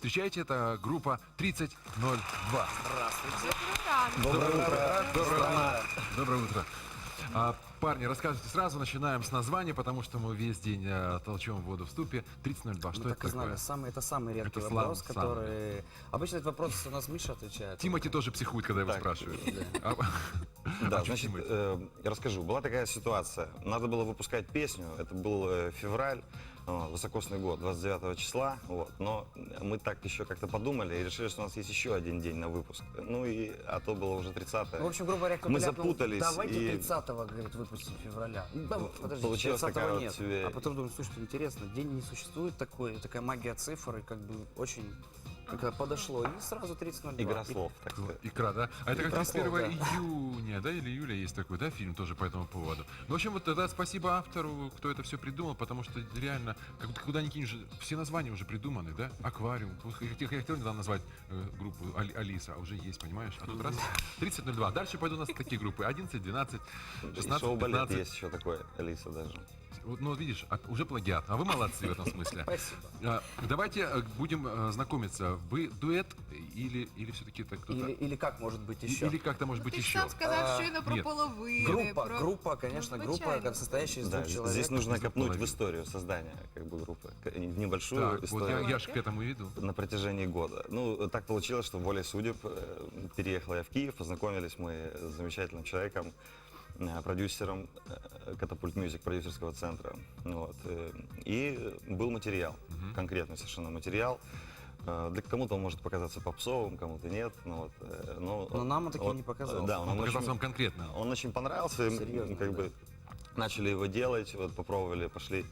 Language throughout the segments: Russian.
Встречайте, это группа 3002. Здравствуйте. Доброе утро. Доброе, доброе утро. А, парни, рассказывайте сразу, начинаем с названия, потому что мы весь день э, толчем воду в ступе. 3002, что Мы это так и знали, такое? самый, это самый редкий Это слав- вопрос, самый. который... Обычно этот вопрос у нас Миша отвечает. Тимати тоже психует, когда его Так. спрашивают. А- Да, а чё значит, Тимати? э, я расскажу. Была такая ситуация. Надо было выпускать песню. Это был э, февраль, высокосный год, 29 числа. Вот. Но мы так еще как-то подумали и решили, что у нас есть еще один день на выпуск. Ну и, а то было уже 30 Ну, в общем, грубо говоря, Мы запутались. Давайте и 30-го, говорит, выпустим февраля. Ну, да, вот, подождите, Получилась 30-го такая вот нет. себе- А потом думаю, слушайте, интересно, день не существует такой, такая магия цифр, и как бы очень как подошло. И сразу 30.02. Игра И- слов, так сказать. Икра, да? А это как 31 слов, да. июня, да, или июля есть такой, да, фильм тоже по этому поводу. Ну, в общем, вот тогда спасибо автору, кто это все придумал, потому что реально, как, ты куда ни кинешь, все названия уже придуманы, да? Аквариум. Вот Я, я хотел недавно назвать э, группу Али- Алиса, а уже есть, понимаешь? А тут раз 30.02. Дальше пойду у нас такие группы 11, 12, И 16, шоу-балет 15. есть еще такое, Алиса даже. Вот, Ну, вот видишь, а- уже плагиат. А вы молодцы в этом смысле. Спасибо. А, Давайте э, будем э, знакомиться. Вы дуэт или, или все-таки это кто-то? Или, или как может быть И- еще? Или как-то может быть Ти ж еще? сам сказав А, щойно про нет. половини. Группа, про... группа, конечно, Ну, группа, как состоящая из Да, двух человек. здесь нужно копнуть в историю создания как бы группы. К- В небольшую Так, вот историю. я, я же к этому и веду. на протяжении года. Ну, так получилось, что волей судеб э, переехал я в Киев, познакомились мы с замечательным человеком, э, продюсером э, Катапульт Мюзик, продюсерского центра. Вот. э, И был материал, конкретный совершенно материал. Э, Для кому-то он может показаться попсовым, кому-то нет. Ну, вот, э, но, Но нам он таким не показался. Да, Он он показался очень- вам конкретно. он очень понравился, Серьезно, как да. бы начали его делать, вот попробовали, пошли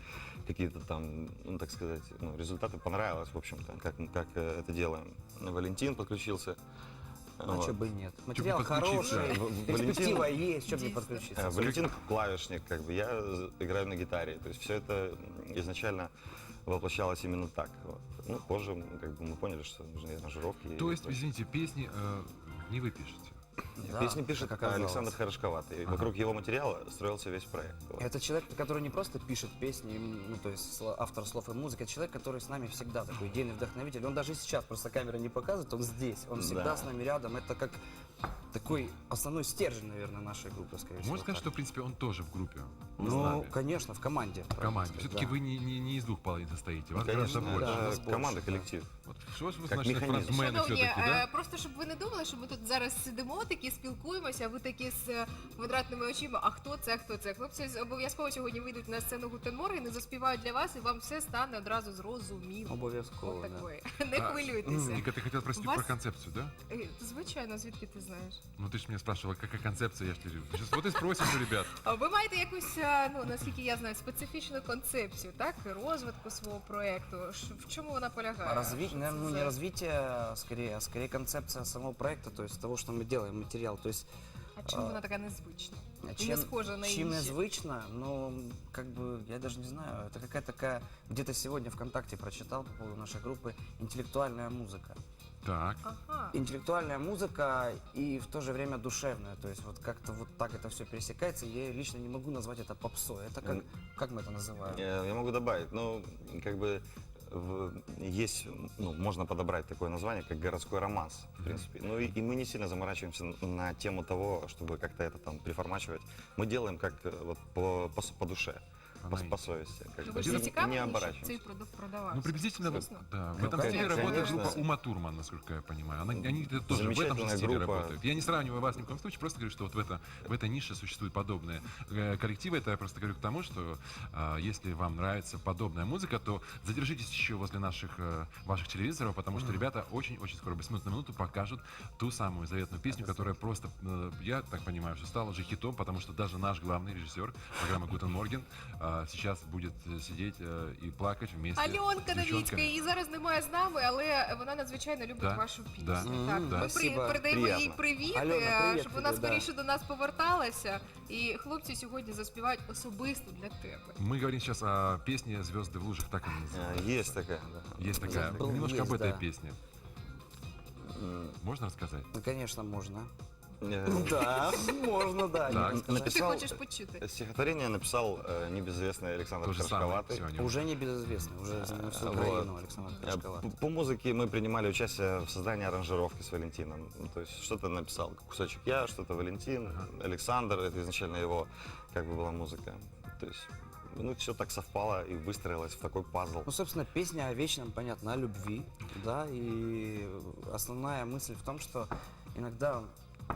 какие-то там, ну так сказать, ну, результаты понравилось, в общем-то, как, как э, это делаем. Валентин подключился. А Вот. что бы и нет. Материал хороший, В- перспектива Валентин- есть, чтобы не Э, подключиться. Валентин клавишник, как бы я играю на гитаре, то есть все это изначально воплощалось именно так. вот. Ну, позже как бы, мы поняли, что нужны аранжировки. и То есть, прочее. извините, песни э, не вы пишете. Да, Песни пишет как оказалось. Александр Хорошковатый. Вокруг его материала строился весь проект. вот. Это человек, который не просто пишет песни, ну то есть автор слов и музыки, это человек, который с нами всегда такой идейный вдохновитель. Он даже сейчас просто камера не показывает, он здесь, он всегда Да. с нами рядом. Это как такой основной стержень, наверное, нашей группы, скорее всего. Можно сказать, так. что, в принципе, он тоже в группе? Ну, конечно, в команде. в команде. Все-таки сказать, вы не, не, не из двух половин состоите, вас Конечно, гораздо больше. да. больше, команда, да. Коллектив. Вот що ж ви Як значить механізм. фронтмени Шановні, все-таки, е, да? просто щоб ви не думали, що ми тут зараз сидимо, такі спілкуємося, а ви такі з е, квадратними очима. А хто це, хто це? Хлопці з- обов'язково сьогодні вийдуть на сцену Гутенморген і заспівають для вас, і вам все стане одразу зрозуміло. Обов'язково, От да. Не А, хвилюйтеся. Ника, ты хотел спросить Вас- про концепцию, да? Е, Звичайно, звідки ти знаєш? Ну ты же меня спрашивала, какая концепция, я же тебе... Сейчас вот и спросим у ребят. А Ви маєте якусь, е, ну наскільки я знаю, специфічну концепцію, так? Розвитку свого проєкту. Ш- В чому вона полягає? Развить, наверное, це ну, не за- развитие, а скорее, а скорее концепция самого проекта, то есть того, что мы делаем, материал. То есть А чим вона така незвична? І чем, не схожа на чем інші? незвычно, но как бы, я даже не знаю, это какая-то такая, где-то сегодня ВКонтакте прочитал по поводу нашей группы, интеллектуальная музыка. Так. Ага. Интеллектуальная музыка и в то же время душевная, то есть вот как-то вот так это все пересекается, я лично не могу назвать это попсой, это как, М. как мы это называем? Я, я могу добавить, ну, как бы в- есть, ну, можно подобрать такое название, как городской романс, в принципе. Ну и, и мы не сильно заморачиваемся на, тему того, чтобы как-то это там приформачивать. Мы делаем как э, вот по, по, по душе, По по, наитию. по совести. Как Ну, бы, ви и ж не зацікавлені, щоб оборачиваемся. цей продукт продавався. Ну, приблизительно, вот, Звісно. да. В Ну, этом стиле конечно, работает конечно. группа Ума Турман, насколько я понимаю. Она, они где-то тоже в этом же Замечательная стиле группа. работают. Я не сравниваю вас ни в коем случае, просто говорю, что вот в, это, в этой нише существуют подобные э, коллективы. Это я просто говорю к тому, что э, если вам нравится подобная музыка, то задержитесь еще возле наших, э, ваших телевизоров, потому что ребята очень-очень скоро, без минут на минуту, покажут ту самую заветную песню, которая просто, э, я так понимаю, что стала уже хитом, потому что даже наш главный режиссер программы Гутен Морген э, сейчас будет э, сидеть э, и плакать вместе Альонка с Новіцька, девчонками. її зараз немає з нами, але вона надзвичайно любить Да, вашу пісню. да, Так, Мгм, ми при- спасибо. передаємо їй Приємно. привіт, Альона, е, привіт щоб вона тобі, да. скоріше до нас поверталася. І хлопці сьогодні заспівають особисто для тебе. Мы говорим сейчас о песне «Звезды в лужах», так она называется. Э, Есть такая, да. Есть такая. Забыл, Немножко об есть, этой да. песне. М, Можно рассказать? Ну, конечно, можно. Э, Да, можно, да. Так. Що ти написал- хочеш почути? Стихотворение написал э, небезызвестный Александр То же самое Крашковатый. сегодня. Уже не безызвестный, уже на всю Вот. Украину Александр Э, Крашковат. По, по музыке мы принимали участие в создании аранжировки с Валентином. Ну, То есть что-то написал кусочек я, что-то Валентин, Александр. Это изначально его как бы была музыка. То есть ну все так совпало и выстроилось в такой пазл. Ну, собственно, песня о вечном, понятно, о любви, да, и основная мысль в том, что иногда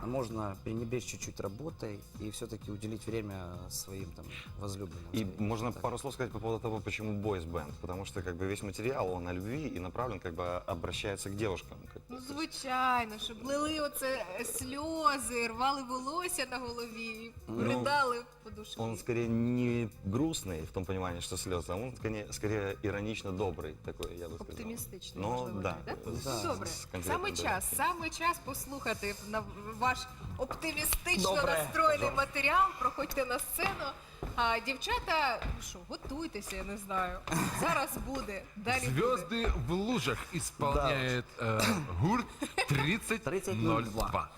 можно пренебречь чуть-чуть работой и все-таки уделить время своим там возлюбленным. И своим, можно так. пару слов сказать по поводу того, почему boys band. Потому что как бы весь материал, он о любви и направлен, как бы обращается к девушкам. Как бы. Ну, звичайно, щоб лили оце е, сльози, рвали волосся на голові, Ну, ридали подушки. Он скорее не грустный в том понимании, что слезы, а он скорее, скорее иронично добрый такой, я бы сказал. Оптимістично, Ну, можливо, да. так, да? Да. Ну, Добре, З конкретним саме час, довідком. саме час послухати на ваш оптимістично Добре. настроєний матеріал. Проходьте на сцену. А дівчата, ну що, готуйтеся, я не знаю. Зараз буде. Далі буде. Звезды в лужах исполняет э, гурт 3002.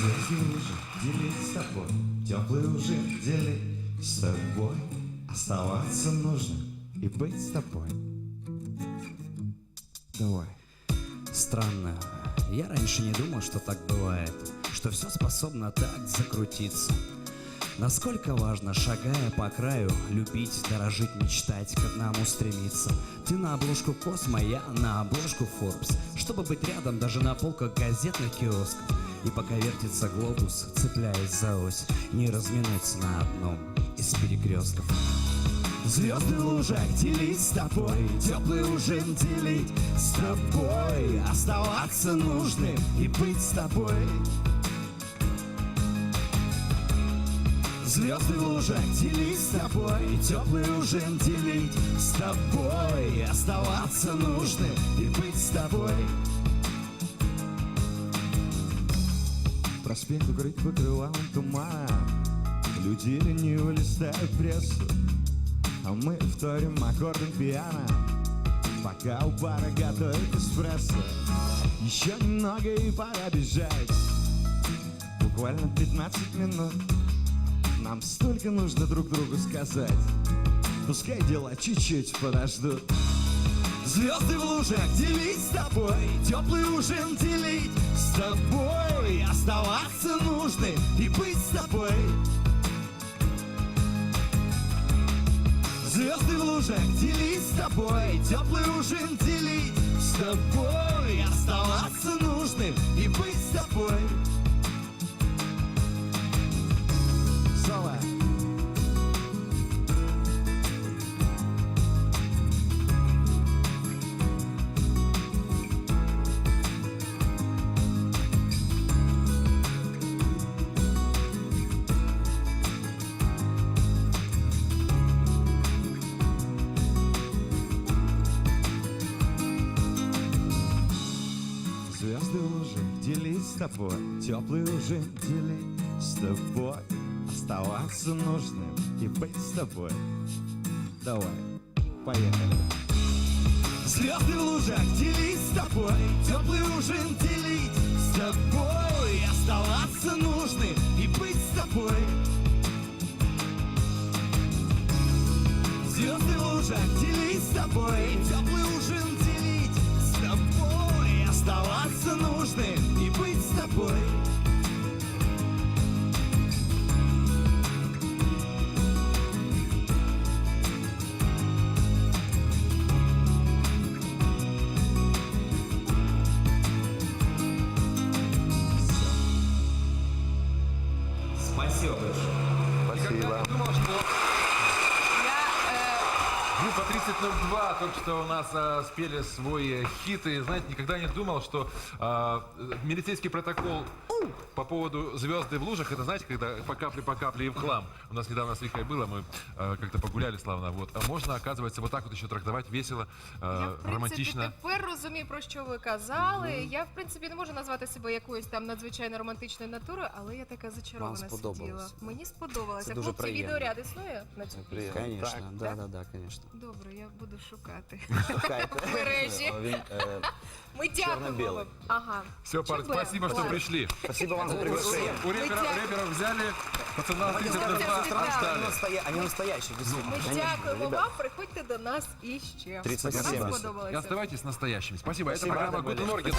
Звезды уже делить с тобой, теплый уже делить с тобой, оставаться нужно и быть с тобой. Давай. Странно. Я раньше не думал, что так бывает, что все способно так закрутиться. Насколько важно, шагая по краю, любить, дорожить, мечтать, к одному стремиться. Ты на обложку Космо, я на обложку Forbes, чтобы быть рядом даже на полках газетных киосков. И пока вертится глобус, цепляясь за ось, не разминуться на одном из перекрестков. Звезды лужах делить с тобой, теплый ужин делить с тобой, оставаться нужным и быть с тобой. Звезды в делить с тобой, теплый ужин делить с тобой, оставаться нужным и быть с тобой. Проспект укрыть покрывалом тумана Люди лениво листают прессу А мы вторим аккордом пьяно Пока у бара готовят эспрессо. Еще немного и пора бежать. Буквально 15 минут. Нам столько нужно друг другу сказать. Пускай дела чуть-чуть подождут. Звезды в лужах делить с тобой, теплый ужин делить с тобой, оставаться нужным Лужах делить с тобой, теплый ужин делить с тобой, оставаться нужным и быть с тобой. Тобой, теплый ужин делить с тобой, оставаться нужным и быть с тобой. Давай, поехали. Звезды в лужах делить с тобой, теплый ужин делить с тобой, оставаться нужным и быть с тобой. Звезды в лужах делить с тобой, теплый ужин делить с тобой, оставаться нужным Вот 11.02, только что у нас а, спели свои э, хиты, знаете, никогда не думал, что а, милицейский протокол по поводу звезды в лужах, это, знаете, когда по капле, по капле и в хлам. У нас недавно с Викой было, мы а, как-то погуляли славно, вот. А можно, оказывается, вот так вот еще трактовать весело, а, Я, а, в принципе романтично. тепер розумію, про що ви казали. Я, в принципі, не можу назвати себе якоюсь там надзвичайно романтичною натурою, але я така зачарована Вам сподобалося. сиділа. Мені сподобалося. Це дуже Хлопці, відеоряд існує на цю Приятно. Конечно, да, да, да, конечно. добре я буду шукати. Шукайте. В мережі. Э, вин- э, Ми дякуємо Чорно-білий. вам. Ага. Все, парни, Чё бы? спасибо, что Ладно. пришли. Спасибо вам за приглашение. У рэпера, дякую. рэперов взяли, пацана Дякую, 32 дякую. Они, ждали. настоя- они настоящие, действительно. Ми Конечно, дякуємо ребят. вам. Приходьте до нас іще. 30 на Нам 70. И сподобалося. оставайтесь настоящими. Спасибо. Это Спасибо, программа рады были. Гутен Морген.